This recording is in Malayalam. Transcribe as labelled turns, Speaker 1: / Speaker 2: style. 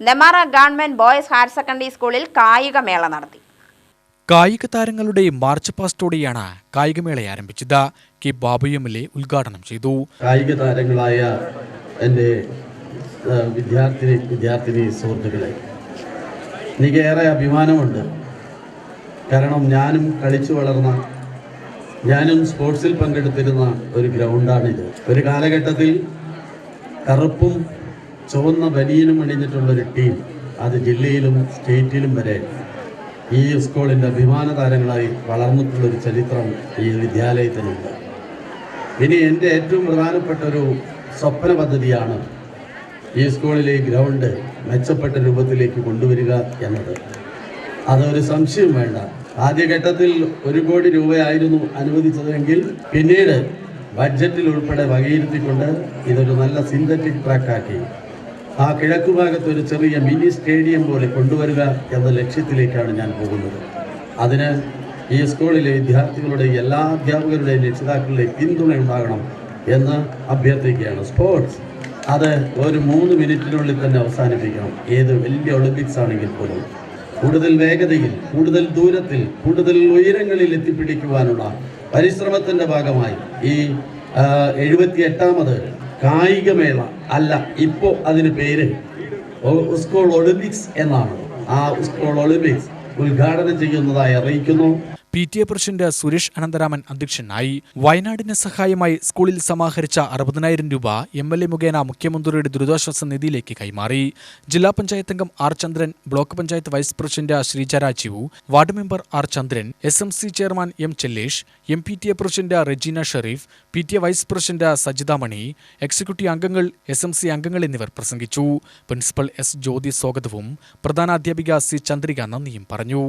Speaker 1: Nemara government boys higher secondary സ്കൂളിൽ കായികമേള നടത്തി.
Speaker 2: കായിക താരങ്ങളുടെ മാർച്ച് പാസ്റ്റോടെയാണ് കായികമേള ആരംഭിച്ചത്. K Babu M L A ഉദ്ഘാടനം ചെയ്തു.
Speaker 3: കായിക താരങ്ങളായ എന്റെ വിദ്യാർത്ഥിനി വിദ്യാർത്ഥിനി സുഹൃത്തുക്കളെ എനിക്കേറെ അഭിമാനമുണ്ട്. കാരണം ഞാനും കളിച്ചു വളർന്ന ഞാനും സ്പോർട്സിൽ പങ്കെടുത്തിരുന്ന ഒരു ഗ്രൗണ്ടാണിത്. ഒരു കാലഘട്ടത്തിൽ കറുപ്പും ചുവന്ന ബനിയനും അണിഞ്ഞിട്ടുള്ളൊരു ടീം അത് ജില്ലയിലും സ്റ്റേറ്റിലും വരെ ഈ സ്കൂളിന്റെ അഭിമാന താരങ്ങളായി വളർന്നിട്ടുള്ളൊരു ചരിത്രം ഈ വിദ്യാലയത്തിനുണ്ട്. ഇനി എന്റെ ഏറ്റവും പ്രധാനപ്പെട്ട ഒരു സ്വപ്ന പദ്ധതിയാണ് ഈ സ്കൂളിലെ ഗ്രൗണ്ട് മെച്ചപ്പെട്ട രൂപത്തിലേക്ക് കൊണ്ടുവരിക എന്നത്. അതൊരു സംശയം വേണ്ട. ആദ്യഘട്ടത്തിൽ ഒരു കോടി രൂപയായിരുന്നു അനുവദിച്ചതെങ്കിൽ പിന്നീട് ബഡ്ജറ്റിൽ ഉൾപ്പെടെ വകയിരുത്തിക്കൊണ്ട് ഇതൊരു നല്ല സിന്തറ്റിക് ട്രാക്കാക്കി. ആ കിഴക്ക് ഭാഗത്ത് ഒരു ചെറിയ മിനി സ്റ്റേഡിയം പോലെ കൊണ്ടുവരിക എന്ന ലക്ഷ്യത്തിലേക്കാണ് ഞാൻ പോകുന്നത്. അതിന് ഈ സ്കൂളിലെ വിദ്യാർത്ഥികളുടെ എല്ലാ അധ്യാപകരുടെയും രക്ഷിതാക്കളുടെയും പിന്തുണ ഉണ്ടാകണം എന്ന് അഭ്യർത്ഥിക്കുകയാണ്. സ്പോർട്സ് അത് ഒരു മൂന്ന് മിനിറ്റിനുള്ളിൽ തന്നെ അവസാനിപ്പിക്കണം. ഏത് വലിയ ഒളിമ്പിക്സ് ആണെങ്കിൽ പോലും. കൂടുതൽ വേഗതയിൽ കൂടുതൽ ദൂരത്തിൽ കൂടുതൽ ഉയരങ്ങളിൽ എത്തിപ്പിടിക്കുവാനുള്ള പരിശ്രമത്തിന്റെ ഭാഗമായി ഈ എഴുപത്തി എട്ടാമത് കായികമേള. അല്ല ഇപ്പോൾ അതിന് പേര് സ്കൂൾ ഒളിമ്പിക്സ് എന്നാണ്. ആ സ്കൂൾ ഒളിമ്പിക്സ് ഉദ്ഘാടനം ചെയ്യുന്നതായി അറിയിക്കുന്നു.
Speaker 2: P T A president Suresh Anantharaman അധ്യക്ഷനായി. വയനാടിന് സഹായമായി സ്കൂളിൽ സമാഹരിച്ച അറുപതിനായിരം രൂപ എം എൽ എ മുഖേന മുഖ്യമന്ത്രിയുടെ ദുരിതാശ്വാസ നിധിയിലേക്ക് കൈമാറി. ജില്ലാ പഞ്ചായത്ത് അംഗം R Chandran block panchayat vice president Sreeja Rajeev ward member R Chandran S M C chairman M Chellesh M P T A president Regina Sherif P T A vice president Sajitha Mani executive അംഗങ്ങൾ എസ് എം സി അംഗങ്ങൾ എന്നിവർ പ്രസംഗിച്ചു. പ്രിൻസിപ്പൽ എസ് ജ്യോതി സ്വാഗതവും പ്രധാനാധ്യാപിക സി ചന്ദ്രിക നന്ദിയും പറഞ്ഞു.